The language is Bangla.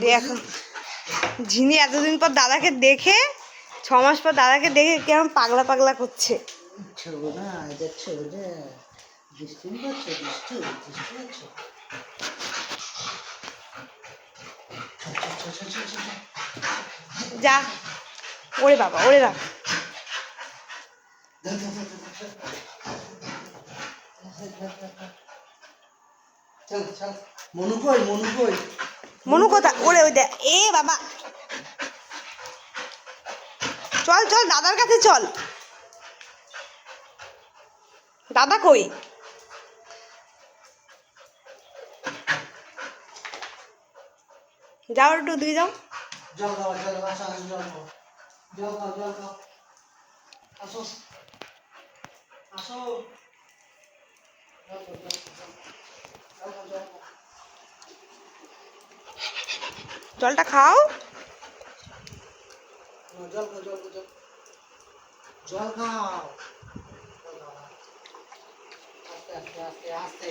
দেখো ঝিনি এতদিন পর দাদাকে দেখে ছ মাস পর দাদাকে দেখে কেমন পাগলা পাগলা করছে। যা ওরে বাবা ওরে বাবা। চল চল। মনু কই মনু কই? মনু কোথা? ওরে, ওই দেখ এ বাবা। চল চল, দাদার কাছে চল। দাদা কই? যাও একটু দিকে যাও। আসো। আসো। জলটা খাও জল খাও জল খাও জল খাও আস্তে আস্তে আস্তে আস্তে